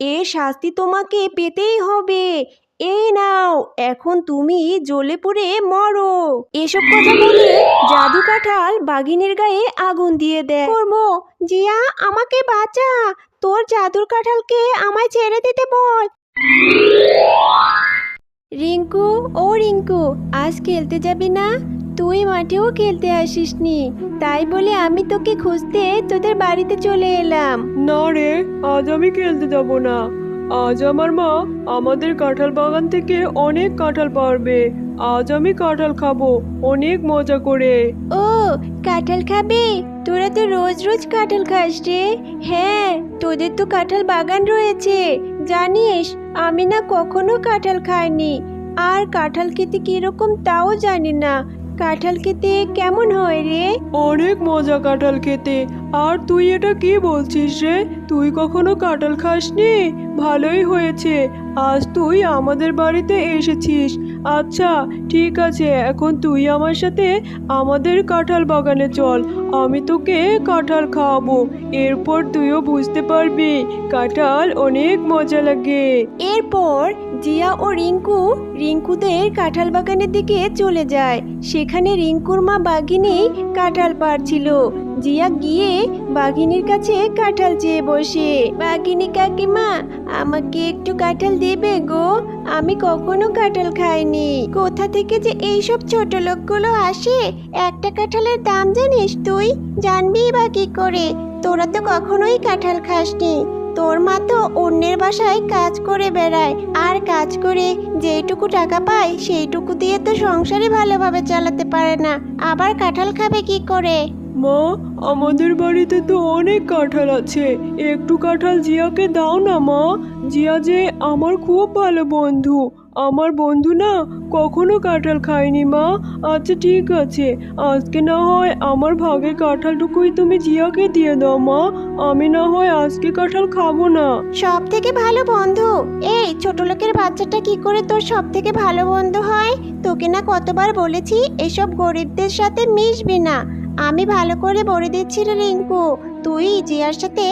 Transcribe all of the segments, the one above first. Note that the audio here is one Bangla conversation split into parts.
এর শাস্তি তোমাকে পেতেই হবে। এই নাও, এখন তুমি জ্বলে পুড়ে মরো। এসব কথা বলে জাদু কাঁঠাল বাঘিনীর গায়ে আগুন দিয়ে দেয়। কর্ম, জিয়া, আমাকে বাঁচা। তোর জাদুর কাঁঠালকে আমায় ছেড়ে দিতে বল। রিঙ্কু, ও রিঙ্কু, আজ খেলতে যাবি না? তুই মাঠেও খেলতে আসিসনি। তাই বলে আমি তোকে খুঁজতে তোদের বাড়িতে চলে এলাম। না রে, আজ আমি খেলতে যাব না। আজ আমার মা আমাদের কাঁঠাল বাগান থেকে অনেক কাঁঠাল পারবে। আজ আমি কাঁঠাল খাব, অনেক মজা করে। ও, কাঁঠাল খাবে? তোরা তো রোজ রোজ কাঁঠাল খাস রে। হ্যাঁ তোদের তো কাঁঠাল বাগান রয়েছে। জানিস, আমি না কখনো কাঁঠাল খাইনি। আর কাঁঠাল খেতে কীরকম তাও জানি না। কাঁঠাল খেতে কেমন হয় রে? অনেক মজা কাঁঠাল খেতে। আর তুই এটা কি বলছিস রে? তুই কখনো কাঁঠাল খাসনি? ভালোই হয়েছে। আজ তুই আমাদের বাড়িতে এসেছিস। আচ্ছা ঠিক আছে, এখন তুই আমার সাথে আমাদের কাঁঠাল বাগানে চল। আমি তোকে কাঁঠাল খাওয়াবো, এরপর তুইও বুঝতে পারবি, কাঁঠাল অনেক মজা লাগে। এরপর জিয়া ও রিঙ্কু রিঙ্কুদের কাঁঠাল বাগানের দিকে চলে যায়। সেখানে রিঙ্কুর মা বাঘিনী কাঁঠাল পাড়ছিল। জিয়া গিয়ে বাঘিনীর কাছে কাঁঠাল চেয়ে বসে। বাঘিনী কাকিমা, আমাকে একটু কাঁঠাল দেবে গো? আমি কখনো কাঁঠাল খাইনি। কোথা থেকে যে এইসব ছোট লোকগুলো আসে? একটা কাঁঠালের দাম জানিস তুই জানবি বা কি করে? তোরা তো কখনোই কাঁঠাল খাসনি। তোর মা তো অন্যের বাসায় কাজ করে বেড়ায়। আর কাজ করে যেইটুকু টাকা পায়, সেইটুকু দিয়ে তো সংসারে ভালোভাবে চালাতে পারে না। আবার কাঁঠাল খাবে কি করে? মা, আমাদের বাড়িতে তো অনেক কাঁঠাল আছে। একটু কাঁঠাল জিয়াকে দাও না মা। জিয়া যে আমার খুব ভালো বন্ধু। আমার বন্ধু না কখনো কাঁঠাল খায়নি মা। আচ্ছা ঠিক আছে। আজকে না হয় আমার ভাগের কাঁঠালটুকুই তুমি জিয়াকে দিয়ে দাও মা। আমি না হয় আজকে কাঁঠাল খাব না। সব থেকে ভালো বন্ধু। এই ছোট লোকের বাচ্চাটা কি করে তোর সব থেকে ভালো বন্ধু হয়? তোকে না কতবার বলেছি এসব গরিবদের সাথে মিশবি না। আমি ভালো করে বলে দিচ্ছি রে রিঙ্কু, তুই জিয়ার সাথে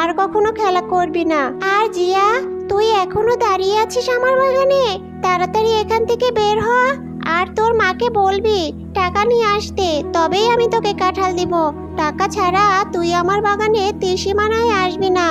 আর কখনো খেলা করবি না। আর জিয়া, তুই এখনও দাঁড়িয়ে আছিস আমার বাগানে? তাড়াতাড়ি এখান থেকে বের হ। আর তোর মাকে বলবি, টাকা নিয়ে আসতে, তবেই আমি তোকে কাঁঠাল দিব। টাকা ছাড়া তুই আমার বাগানে ত্রিসীমানায় আসবি না।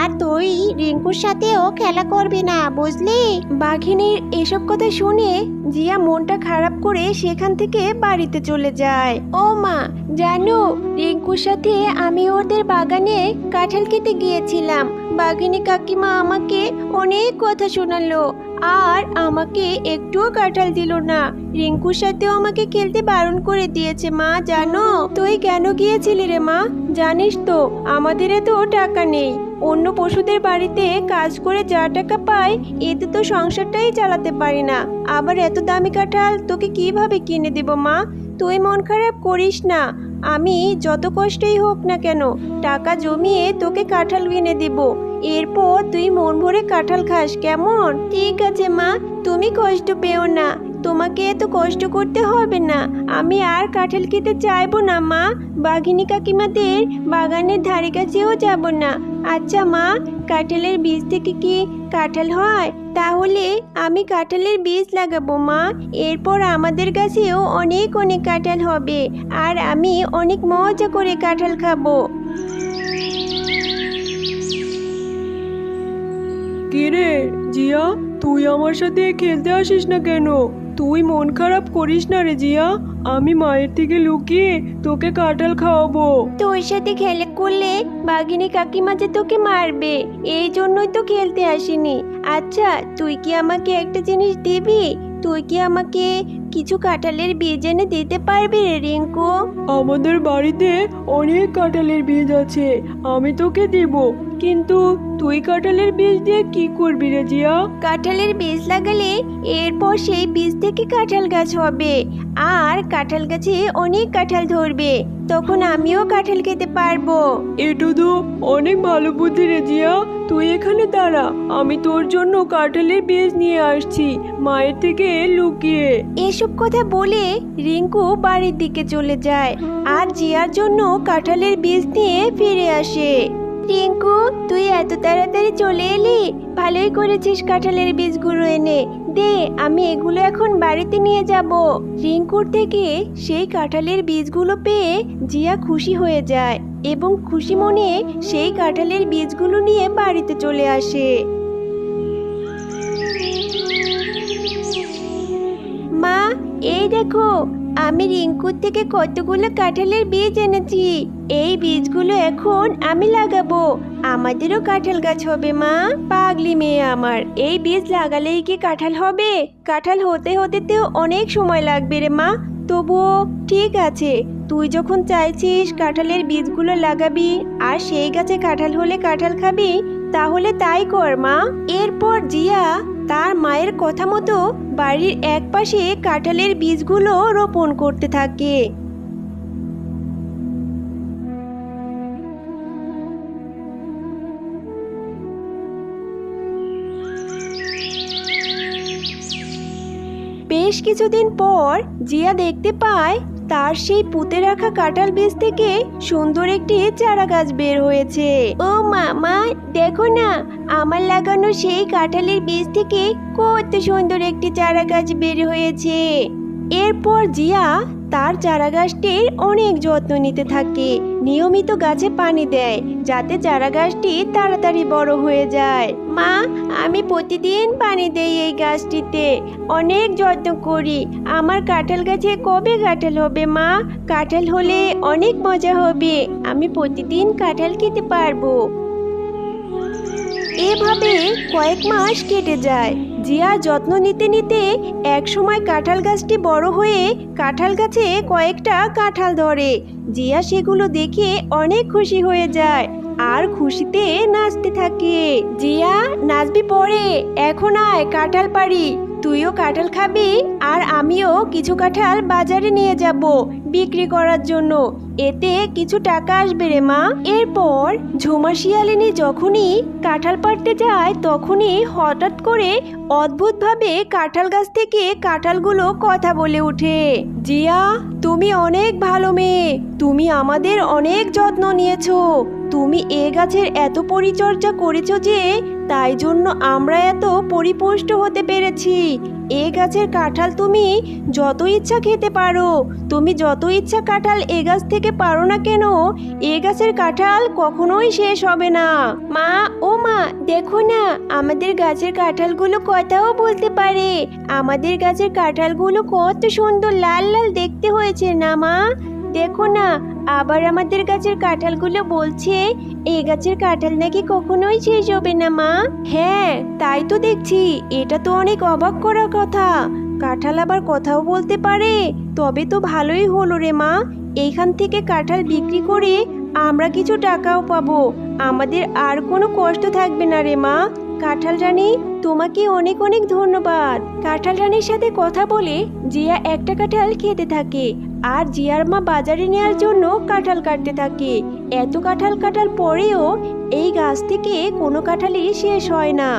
আর তুই রিঙ্কুর সাথেও খেলা করবি না, বুঝলি? বাঘিনীর এসব কথা শুনে জিয়া মনটা খারাপ করে সেখান থেকে বাড়িতে চলে যায়। ও মা, জানো, রিঙ্কুর সাথে আমি ওদের বাগানে কাঁঠাল খেতে গিয়েছিলাম। বাঘিনী কাকিমা আমাকে অনেক কথা শোনালো। আর আমাকে একটুও কাঁঠাল দিল না। রিঙ্কুর সাথেও আমাকে খেলতে বারণ করে দিয়েছে, মা, জানো? তুই কেন গিয়েছিলি রে, মা? জানিস তো, আমাদের এত টাকা নেই। অন্য পশুদের বাড়িতে কাজ করে যা টাকা পাই, এতে তো সংসারটাই চালাতে পারি না। আবার এত দামি কাঁঠাল তোকে কীভাবে কিনে দেব, মা? তুই মন খারাপ করিস না। আমি যত কষ্টই হোক না কেন, টাকা জমিয়ে তোকে কাঁঠাল কিনে দেব। এরপর তুই মন ভরে কাঁঠাল খাস, কেমন? ঠিক আছে, মা। তুমি কষ্ট পেও না। তোমাকে এত কষ্ট করতে হবে না। আমি আর কাঁঠাল খেতে চাইব না, মা। বাঘিনী কাকিমাদের বাগানের ধারে কাছেও যাব না। আচ্ছা মা, কাঁঠালের বীজ থেকে কি কাঁঠাল হয়? তাহলে আমি কাঁঠালের বীজ লাগাবো, মা। এরপর আমাদের কাছেও অনেক অনেক কাঁঠাল হবে। আর আমি অনেক মজা করে কাঁঠাল খাব। কিরে জিয়া তুই আমার সাথে খেলতে আসিস না কেন? তুই মন খারাপ করিস না রে জিয়া। আমি মায়ের থেকে লুকিয়ে তোকে কাঁঠাল খাওয়াবো। তোর সাথে খেলে করলে বাঘিনী কাকিমা যে তোকে মারবে এই জন্যই তো খেলতে আসিনি। আচ্ছা তুই কি আমাকে একটা জিনিস দিবি? তুই কি আমাকে কিছু কাঁঠালের বীজ এনে দিতে পারবি রে রিঙ্কু? আমাদের বাড়িতে অনেক কাঁঠালের বীজ আছে আমি তোকে দিব। কিন্তু তুই কাঁঠালের বীজ দিয়ে কি করবি রে জিয়া? কাঁঠালের বীজ লাগালে এরপর সেই বীজ থেকে কাঁঠাল গাছ হবে। আর কাঁঠাল গাছে অনেক কাঁঠাল ধরবে। তখন আমিও কাঁঠাল খেতে পারব। এটা তো অনেক ভালো বুদ্ধি রে জিয়া। তুই এখানে দাঁড়া আমি তোর জন্য কাঁঠালের বীজ নিয়ে আসছি মায়ের থেকে লুকিয়ে। এসব কথা বলে রিঙ্কু বাড়ির দিকে চলে যায়। আর জিয়ার জন্য কাঁঠালের বীজ নিয়ে ফিরে আসে। রিঙ্কু, তুই এত তাড়াতাড়ি চলে এলি? ভালোই করেছিস কাঁঠালের বীজগুলো এনে। দে, আমি এগুলো এখন বাড়িতে নিয়ে যাব। রিঙ্কুর থেকে সেই কাঁঠালের বীজগুলো পেয়ে জিয়া খুশি হয়ে যায় এবং খুশি মনে সেই কাঁঠালের বীজগুলো নিয়ে বাড়িতে চলে আসে। মা, এই দেখো আমি রিঙ্কুর থেকে কতগুলো কাঁঠালের বীজ এনেছি। এই বীজগুলো এখন আমি লাগাবো। আমাদেরও কাঁঠাল গাছ হবে, মা। পাগলি মেয়ে আমার, এই বীজ লাগালেই কি কাঁঠাল হবে? কাঁঠাল হতে হতে তো অনেক সময় লাগবে রে, মা। তবুও ঠিক আছে, তুই যখন চাইছিস কাঁঠালের বীজগুলো লাগাবি আর সেই গাছে কাঁঠাল হলে কাঁঠাল খাবি, তাহলে তাই কর, মা। এরপর জিয়া তার মায়ের কথা মতো বাড়ির একপাশে কাঁঠালের বীজগুলো রোপণ করতে থাকে। বেশ কিছুদিন পর জিয়া দেখতে পায় তার সেই পুঁতে রাখা কাঁঠাল বীজ থেকে সুন্দর একটি চারা গাছ বের হয়েছে। ও মামা, দেখো না, আমার লাগানো সেই কাঁঠালের বীজ থেকে কত সুন্দর একটি চারা গাছ বের হয়েছে। এরপর জিয়া তার চারা গাছটির অনেক যত্ন নিতে থাকে। নিয়মিত গাছে পানি দেয়, যাতে চারা গাছটি তাড়াতাড়ি বড় হয়ে যায়। মা, আমি প্রতিদিন পানি দেই এই গাছটিতে। অনেক যত্ন করি। আমার কাঁঠাল গাছে কবে কাঁঠাল হবে, মা? কাঁঠাল হলে অনেক মজা হবে। আমি প্রতিদিন কাঁঠাল খেতে পারব। এভাবে কয়েক মাস কেটে যায়। জিয়ার যত্ন নিতে নিতে এক সময় কাঁঠাল গাছটি বড় হয়ে কাঁঠাল গাছে কয়েকটা কাঁঠাল ধরে। জিয়া সেগুলো দেখে অনেক খুশি হয়ে যায়, আর খুশিতে নাচতে থাকে। জিয়া, নাচবি পরে, এখন আয় কাঁঠাল পারি তুইও কাঁঠাল খাবি, আর আমিও কিছু কাঁঠাল বাজারে নিয়ে যাব। বিক্রি করার জন্য। এতে কিছু টাকা আসবে রে মা। এরপর ঝুমা শিয়ালিনী যখনই কাঁঠাল পাড়তে যায়, তখনই হঠাৎ করে অদ্ভুতভাবে কাঁঠাল গাছ থেকে কাঁঠালগুলো কথা বলে ওঠে। জিয়া, তুমি অনেক ভালো মেয়ে। তুমি আমাদের অনেক যত্ন নিয়েছো। তুমি এ গাছের এত পরিচর্যা করেছ যে তাই জন্য আমরা এত পরিপুষ্ট হতে পেরেছি। এ গাছের কাঁঠাল তুমি যত ইচ্ছা খেতে পারো। তুমি যত ইচ্ছা কাঁঠাল এ গাছ থেকে পারো না কেন, এ গাছের কাঁঠাল কখনোই শেষ হবে না। মা, ও মা, দেখো না, আমাদের গাছের কাঁঠালগুলো কথাও বলতে পারে। আমাদের গাছের কাঁঠালগুলো কত সুন্দর লাল লাল দেখতে হয়েছে না মা? দেখো না, আবার আমাদের গাছের কাঁঠালগুলো বলছে এই গাছের কাঁঠাল নাকি কখনোই শেষ হবে না মা। হ্যাঁ তাই তো দেখছি, এটা তো অনেক অবাক করার কথা। কাঁঠাল আবার কথাও বলতে পারে, তবে তো ভালোই হলো রে মা। এইখান থেকে কাঁঠাল বিক্রি করে আমরা কিছু টাকাও পাবো। আমাদের আর কোনো কষ্ট থাকবে না রে মা। কাঁঠাল রানী, তোমাকে অনেক অনেক ধন্যবাদ। কাঁঠাল রানীর সাথে কথা বলে জিয়া একটা কাঁঠাল খেতে থাকে আর জিয়ার মা বাজারে নেওয়ার জন্য কাঁঠাল কাটতে থাকে। এত কাঁঠাল কাটার পরেও এই গাছ থেকে কোনো কাঁঠালই শেষ হয় না।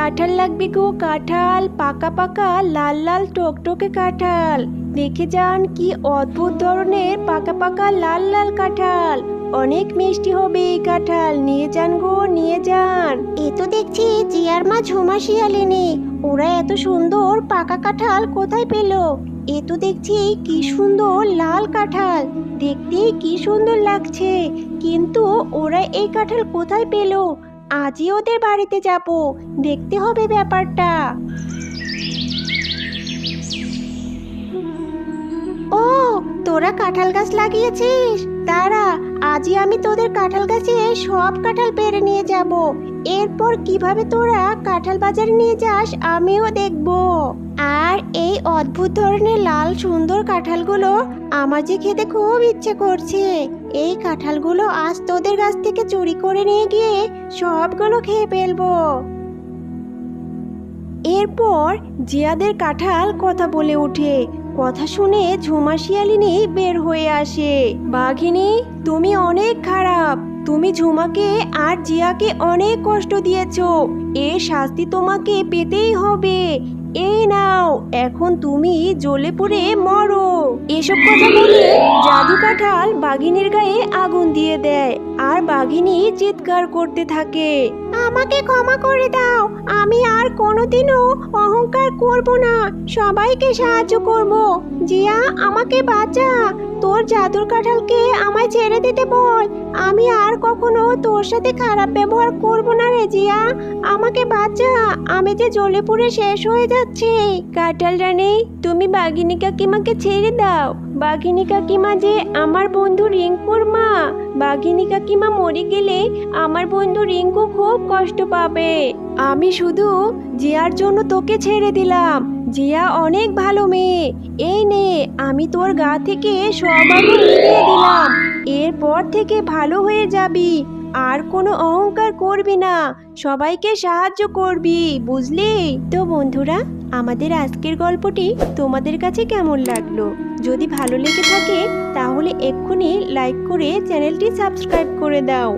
কাঁঠাল লাগবে গো, কাঁঠাল। পাকা পাকা, লাল লাল, টকটকে কাঁঠাল। দেখে যান কি অদ্ভুত ধরনের পাকা পাকা, লাল লাল কাঁঠাল। অনেক মিষ্টি হবে এই কাঁঠাল। নিয়ে যান গো, নিয়ে যান। এ তো দেখছি জিয়ার মা ঝুমা শিয়ালিনী ওরা এত সুন্দর পাকা কাঁঠাল কোথায় পেল? এ তো দেখছি কি সুন্দর লাল কাঁঠাল। দেখতে কি সুন্দর লাগছে। কিন্তু ওরা এই কাঁঠাল কোথায় পেল? আজই ওদের বাড়িতে যাব। দেখতে হবে ব্যাপারটা। ও তোরা কাঁঠাল গাছ লাগিয়েছিস? দাঁড়া, আজই আমি তোদের কাঁঠাল গাছে সব কাঁঠাল পেরে নিয়ে যাব। এরপর কীভাবে তোরা কাঁঠাল বাজারে নিয়ে যাস আমিও দেখব। আর এই অদ্ভুত ধরনের লাল সুন্দর কাঁঠালগুলো আমার যে খেতে খুব ইচ্ছে করছে, এই কাঁঠালগুলো আজ তোদের গাছ থেকে চুরি করে নিয়ে গিয়ে সবগুলো খেয়ে ফেলব। এরপর জিয়াদের কাঁঠাল কথা বলে ওঠে। কথা শুনে ঝুমা শিয়ালিনী বের হয়ে আসে। বাঘিনী, তুমি অনেক খারাপ। তুমি ঝুমাকে আর জিয়াকে অনেক কষ্ট দিয়েছ। এ শাস্তি তোমাকে পেতেই হবে। এই নাও, এখন তুমি জ্বলে পড়ে মরো। এসব কথা বলে জাদু কাঁঠাল বাঘিনীর গায়ে আগুন দিয়ে দেয়। আর বাঘিনী চিৎকার করতে থাকে। আমাকে ক্ষমা করে দাও। আমি আর কোনোদিনও অহংকার করব না। সবাইকে সাহায্য করব। জিয়া, আমাকে বাঁচা। তোর জাদুর কাঁঠালকে আমায় ছেড়ে দিতে বল। আমি আর কখনো তোর সাথে খারাপ ব্যবহার করব না রে জিয়া। আমাকে বাঁচা। আমি যে জ্বলে পুড়ে শেষ হয়ে যাচ্ছি। কাঁঠাল রানী, তুমি বাঘিনী কাকিমাকে ছেড়ে দাও। বাঘিনী কাকিমা যে আমার বন্ধু রিঙ্কুর মা। বাঘিনী কাকিমা মরে গেলে আমার বন্ধু রিঙ্কু খুব কষ্ট পাবে। আমি শুধু জিয়ার জন্য তোকে ছেড়ে দিলাম। জিয়া অনেক ভালো মেয়ে। এই নে, আমি তোর গা থেকে সব নিভিয়ে দিলাম। এরপর থেকে ভালো হয়ে যাবি। আর কোনো অহংকার করবি না। সবাইকে সাহায্য করবি, বুঝলি? তো বন্ধুরা, আমাদের আজকের গল্পটি তোমাদের কাছে কেমন লাগল? যদি ভালো লেগে থাকে তাহলে এক্ষুনি লাইক করে চ্যানেলটি সাবস্ক্রাইব করে দাও।